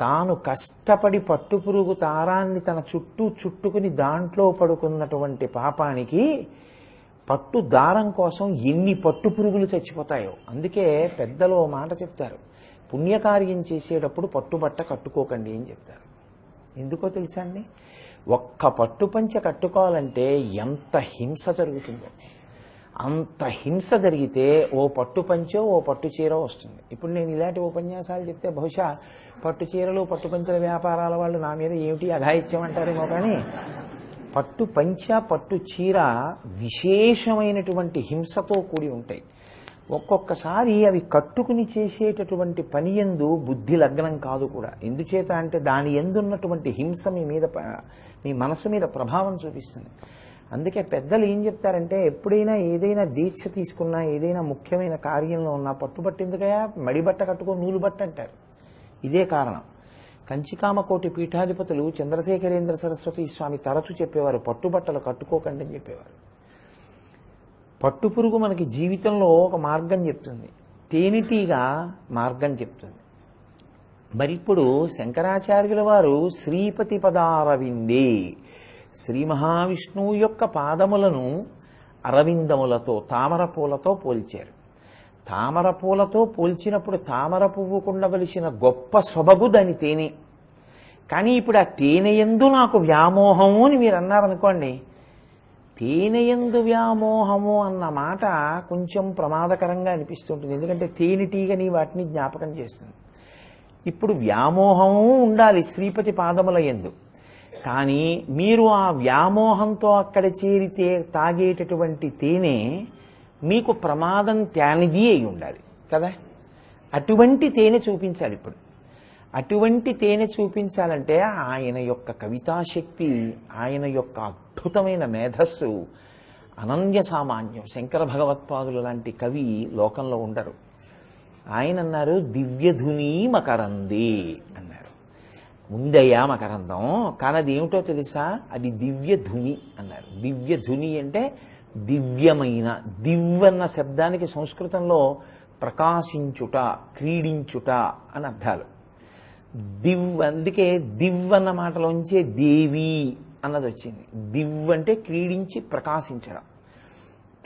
తాను కష్టపడి పట్టుపురుగు తారాన్ని తన చుట్టూ చుట్టుకుని దాంట్లో పడుకున్నటువంటి పాపానికి పట్టు దారం కోసం ఎన్ని పట్టు పురుగులు చచ్చిపోతాయో. అందుకే పెద్దలు ఓ మాట చెప్తారు. పుణ్యకార్యం చేసేటప్పుడు పట్టుబట్ట కట్టుకోకండి అని చెప్తారు. ఎందుకో తెలుసా అండి? ఒక్క పట్టు పంచ కట్టుకోవాలంటే ఎంత హింస జరుగుతుందో అంత హింస జరిగితే ఓ పట్టు పంచో ఓ పట్టు చీర వస్తుంది. ఇప్పుడు నేను ఇలాంటి ఉపన్యాసాలు చెప్తే బహుశా పట్టు చీరలు పట్టు పంచల వ్యాపారాల వాళ్ళు నా మీద ఏమిటి అఘాయిత్యం అంటారేమో కానీ పట్టు పంచ పట్టు చీర విశేషమైనటువంటి హింసతో కూడి ఉంటాయి. ఒక్కొక్కసారి అవి కట్టుకుని చేసేటటువంటి పని ఎందు బుద్ధి లగ్నం కాదు కూడా. ఎందుచేత అంటే దాని ఎందున్నటువంటి హింస మీ మీద మీ మనసు మీద ప్రభావం చూపిస్తుంది. అందుకే పెద్దలు ఏం చెప్తారంటే ఎప్పుడైనా ఏదైనా దీక్ష తీసుకున్నా ఏదైనా ముఖ్యమైన కార్యంలో ఉన్నా పట్టుబట్టు ఎందుకయా మడిబట్ట కట్టుకో నూలు బట్ట అంటారు. ఇదే కారణం. కంచికామకోటి పీఠాధిపతులు చంద్రశేఖరేంద్ర సరస్వతి స్వామి తరచు చెప్పేవారు పట్టుబట్టలు కట్టుకోకండి అని చెప్పేవారు. పట్టు పురుగు మనకి జీవితంలో ఒక మార్గం చెప్తుంది. తేనెటీగ మార్గం చెప్తుంది. మరి ఇప్పుడు శంకరాచార్యుల వారు శ్రీపతి పదారవిందే శ్రీ మహావిష్ణువు యొక్క పాదములను అరవిందములతో తామర పూలతో పోల్చారు. తామర పూలతో పోల్చినప్పుడు తామర పువ్వుకుండవలసిన గొప్ప సొబగు దాని తేనె. కానీ ఇప్పుడు ఆ తేనె ఎందు నాకు వ్యామోహము అని మీరు అన్నారనుకోండి తేనెయందు వ్యామోహము అన్న మాట కొంచెం ప్రమాదకరంగా అనిపిస్తుంటుంది. ఎందుకంటే తేనెటీగని వాటిని జ్ఞాపకం చేస్తుంది. ఇప్పుడు వ్యామోహము ఉండాలి శ్రీపతి పాదముల ఎందు. కానీ మీరు ఆ వ్యామోహంతో అక్కడ చేరితే తాగేటటువంటి తేనె మీకు ప్రమాదం తేనిది అయి ఉండాలి కదా? అటువంటి తేనె చూపించాలి ఇప్పుడు. అటువంటి తేనె చూపించాలంటే ఆయన యొక్క కవితాశక్తి ఆయన యొక్క అద్భుతమైన మేధస్సు అనన్య సామాన్యం. శంకర భగవత్పాదులు లాంటి కవి లోకంలో ఉండరు. ఆయన అన్నారు దివ్యధుని మకరంది అన్నారు. ఉందయ్యా మకరందం కానీ అది ఏమిటో తెలుసా? అది దివ్యధుని అన్నారు. దివ్య ధుని అంటే దివ్యమైన దివ్వన్న శబ్దానికి సంస్కృతంలో ప్రకాశించుట క్రీడించుట అని అర్థాలు. దివ్ అందుకే దివ్ అన్న మాటలోంచే దేవి అన్నది వచ్చింది. దివ్ అంటే క్రీడించి ప్రకాశించడం.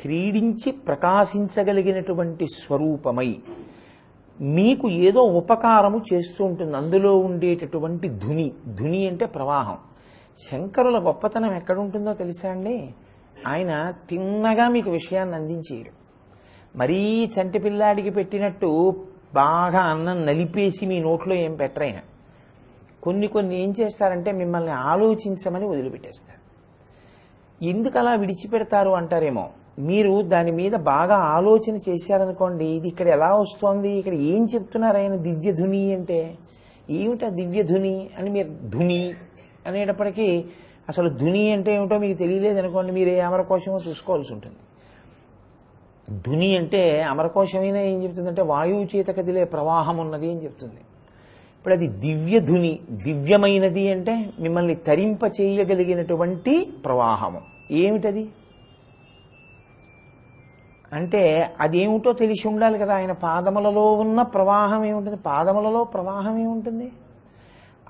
క్రీడించి ప్రకాశించగలిగినటువంటి స్వరూపమై మీకు ఏదో ఉపకారము చేస్తూ ఉంటుంది. అందులో ఉండేటటువంటి ధుని ధుని అంటే ప్రవాహం. శంకరుల గొప్పతనం ఎక్కడ ఉంటుందో తెలుసా అండి? ఆయన తిన్నగా మీకు విషయాన్ని అందించేయరు. మరీ చంటి పిల్లాడికి పెట్టినట్టు బాగా అన్నం నలిపేసి మీ నోట్లో ఏం పెట్టరైనా. కొన్ని కొన్ని ఏం చేస్తారంటే మిమ్మల్ని ఆలోచించమని వదిలిపెట్టేస్తారు. ఎందుకు అలా విడిచిపెడతారు అంటారేమో? మీరు దాని మీద బాగా ఆలోచన చేశారనుకోండి ఇది ఇక్కడ ఎలా వస్తోంది ఇక్కడ ఏం చెప్తున్నారు ఆయన దివ్యధుని అంటే? ఏమిటా దివ్యధుని అని మీరు ధుని అనేటప్పటికీ అసలు ధుని అంటే ఏమిటో మీకు తెలియలేదు అనుకోండి మీరు ఏ అమరకోశమో చూసుకోవాల్సి ఉంటుంది. ధుని అంటే అమరకోశమైనా ఏం చెప్తుందంటే వాయువు చేత కదిలే ప్రవాహం ఉన్నది అని చెప్తుంది. ఇప్పుడు అది దివ్య ధుని దివ్యమైనది అంటే మిమ్మల్ని తరింప చేయగలిగినటువంటి ప్రవాహము. ఏమిటది? అంటే అదేమిటో తెలిసి ఉండాలి కదా. ఆయన పాదములలో ఉన్న ప్రవాహం ఏముంటుంది? పాదములలో ప్రవాహం ఏముంటుంది?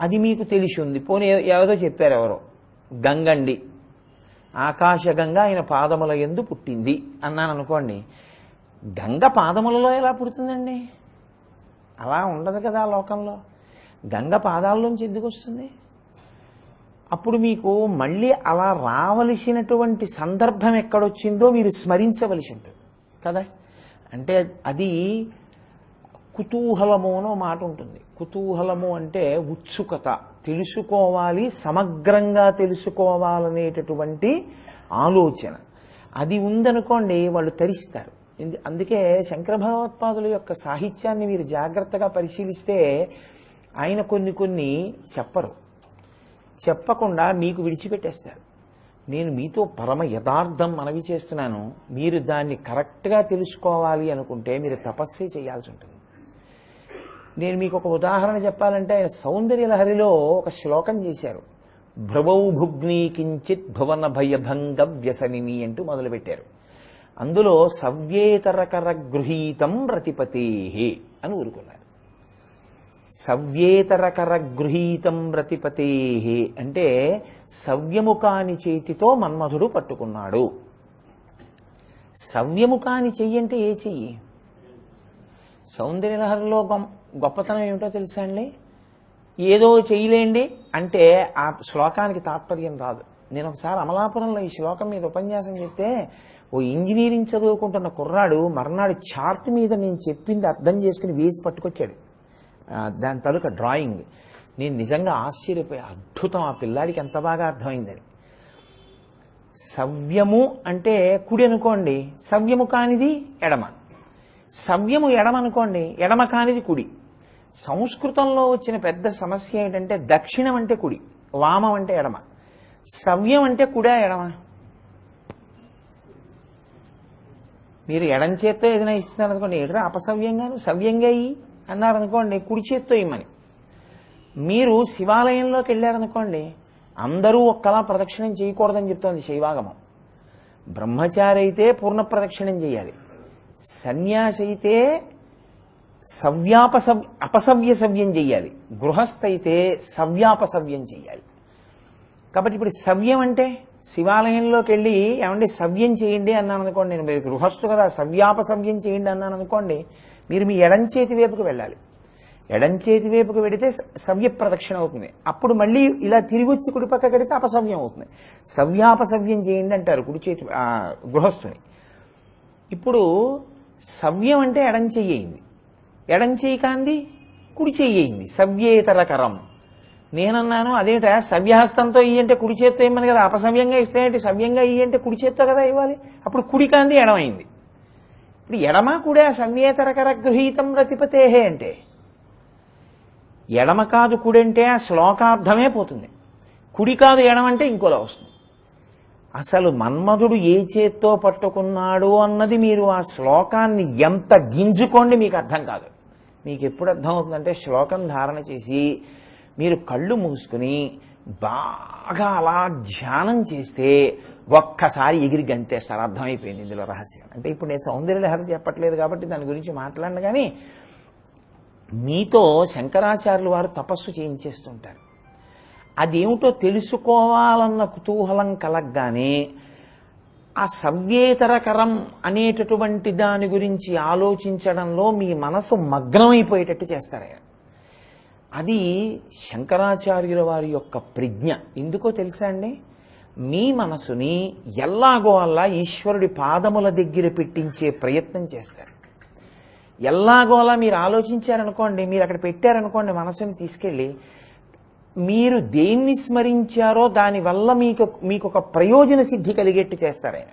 అది మీకు తెలిసి ఉంది. పోనీ ఎవరో ఏదో చెప్పారు ఎవరో? గంగండి. ఆకాశగంగ ఆయన పాదముల ఎందు పుట్టింది అన్నాను అనుకోండి. గంగ పాదములలో ఎలా పుడుతుందండి? అలా ఉండదు కదా లోకంలో. గంగ పాదాల్లోంచి ఎందుకు వస్తుంది? అప్పుడు మీకు మళ్ళీ అలా రావలసినటువంటి సందర్భం ఎక్కడొచ్చిందో మీరు స్మరించవలసి ఉంటుంది. కదా? అంటే అది కుతూహలము అనో మాట ఉంటుంది. కుతూహలము అంటే ఉత్సుకత. తెలుసుకోవాలి సమగ్రంగా తెలుసుకోవాలనేటటువంటి ఆలోచన. అది ఉందనుకోండి వాళ్ళు తరిస్తారు. ఎందు- అందుకే శంకర భగవత్పాదుల యొక్క సాహిత్యాన్ని మీరు జాగ్రత్తగా పరిశీలిస్తే ఆయన కొన్ని కొన్ని చెప్పరు. చెప్పకుండా మీకు విడిచిపెట్టేస్తారు. నేను మీతో పరమ యథార్థం మనవి చేస్తున్నాను. మీరు దాన్ని కరెక్ట్గా తెలుసుకోవాలి అనుకుంటే మీరు తపస్సే చేయాల్సి ఉంటుంది. నేను మీకు ఒక ఉదాహరణ చెప్పాలంటే ఆయన సౌందర్య లహరిలో ఒక శ్లోకం చేశారు. భ్రవౌ భుగ్ని కించిత్ భువన భయభంగ వ్యసనిని అంటూ మొదలుపెట్టారు. అందులో సవ్యేతరకర గృహీతం రతిపతే అని ఊరుకున్నారు. సవ్యేతరకర గృహీతం రతిపతే అంటే సవ్యముఖాని చేతితో మన్మధుడు పట్టుకున్నాడు. సవ్యముఖాని చెయ్యి అంటే ఏ చెయ్యి? సౌందర్యలహరిలో గొప్పతనం ఏమిటో తెలుసా అండి? ఏదో చేయలేండి అంటే ఆ శ్లోకానికి తాత్పర్యం రాదు. నేను ఒకసారి అమలాపురంలో ఈ శ్లోకం మీద ఉపన్యాసం చెప్తే ఓ ఇంజనీరింగ్ చదువుకుంటున్న కుర్రాడు మర్నాడు చార్ట్ మీద నేను చెప్పింది అర్థం చేసుకుని వేసి పట్టుకొచ్చాడు. దాని తలుక డ్రాయింగ్. నేను నిజంగా ఆశ్చర్యపోయి అద్భుతం ఆ పిల్లాడికి ఎంత బాగా అర్థమైందని సవ్యము అంటే కుడి అనుకోండి సవ్యము కానిది ఎడమ. సవ్యము ఎడమ అనుకోండి ఎడమ కానిది కుడి. సంస్కృతంలో వచ్చిన పెద్ద సమస్య ఏంటంటే దక్షిణం అంటే కుడి వామం అంటే ఎడమ. సవ్యం అంటే కుడా ఎడమ? మీరు ఎడం చేత్తో ఏదైనా ఇస్తున్నారు అనుకోండి ఎడరా అపసవ్యంగాను? సవ్యంగా ఇయ్యి అన్నారు అనుకోండి కుడి చేత్తో ఇమ్మని. మీరు శివాలయంలోకి వెళ్ళారనుకోండి అందరూ ఒక్కలా ప్రదక్షిణం చేయకూడదని చెప్తోంది శైవాగమం. బ్రహ్మచారి అయితే పూర్ణ ప్రదక్షిణం చేయాలి. సన్యాసి అయితే సవ్యాపసవ్ అపసవ్య సవ్యం చేయాలి. గృహస్థ అయితే సవ్యాపసవ్యం చేయాలి. కాబట్టి ఇప్పుడు సవ్యం అంటే శివాలయంలోకి వెళ్ళి ఏమండి సవ్యం చేయండి అన్నాను అనుకోండి నేను మీరు గృహస్థు కదా సవ్యాపసవ్యం చేయండి అన్నాను అనుకోండి మీరు మీ ఎడం చేతి వైపుకు వెళ్ళాలి. ఎడం చేతి వైపుకు పెడితే సవ్య ప్రదక్షిణ అవుతుంది. అప్పుడు మళ్ళీ ఇలా తిరిగి వచ్చి కుడి పక్క కడితే అపసవ్యం అవుతుంది. సవ్యాపసవ్యం చేయండి అంటారు కుడి చేతి గృహస్థుని. ఇప్పుడు సవ్యం అంటే ఎడం చెయ్యింది ఎడం చెయ్యి కాంది కుడి చెయ్యింది సవ్యేతరకరం. నేనన్నాను అదేంట సవ్యహస్తంతో ఇయ్యి అంటే కుడి చేత్తో ఇమ్మని కదా అపసవ్యంగా ఇస్తే ఏంటి? సవ్యంగా ఇయ్యి అంటే కుడి చేత్తో కదా ఇవ్వాలి. అప్పుడు కుడి కాంది ఎడమైంది ఇప్పుడు ఎడమ కూడా సవ్యేతరకర గృహీతం రతిపతేహే అంటే ఎడమ కాదు కుడి అంటే ఆ శ్లోకార్థమే పోతుంది. కుడి కాదు ఎడమంటే ఇంకోలా వస్తుంది. అసలు మన్మధుడు ఏ చేత్తో పట్టుకున్నాడు అన్నది మీరు ఆ శ్లోకాన్ని ఎంత గింజుకోండి మీకు అర్థం కాదు. మీకు ఎప్పుడు అర్థం అవుతుందంటే శ్లోకం ధారణ చేసి మీరు కళ్ళు మూసుకుని బాగా అలా ధ్యానం చేస్తే ఒక్కసారి ఎగిరి గంతేస్తారు. అర్థమైపోయింది ఇందులో రహస్యం. అంటే ఇప్పుడు నేను సౌందర్యలహరి చెప్పట్లేదు కాబట్టి దాని గురించి మాట్లాడను కానీ మీతో శంకరాచార్యులు వారు తపస్సు చేయించేస్తుంటారు. అదేమిటో తెలుసుకోవాలన్న కుతూహలం కలగగానే ఆ సవ్యేతరకరం అనేటటువంటి దాని గురించి ఆలోచించడంలో మీ మనసు మగ్నమైపోయేటట్టు చేస్తారు అది శంకరాచార్యుల వారి యొక్క ప్రజ్ఞ. ఎందుకో తెలుసా అండి? మీ మనసుని ఎల్లాగో అల్లా ఈశ్వరుడి పాదముల దగ్గర పెట్టించే ప్రయత్నం చేస్తారు. ఎల్లాగోలా మీరు ఆలోచించారనుకోండి మీరు అక్కడ పెట్టారనుకోండి మనసుని తీసుకెళ్ళి మీరు దేన్ని స్మరించారో దానివల్ల మీకు మీకు ఒక ప్రయోజన సిద్ధి కలిగేట్టు చేస్తారు ఆయన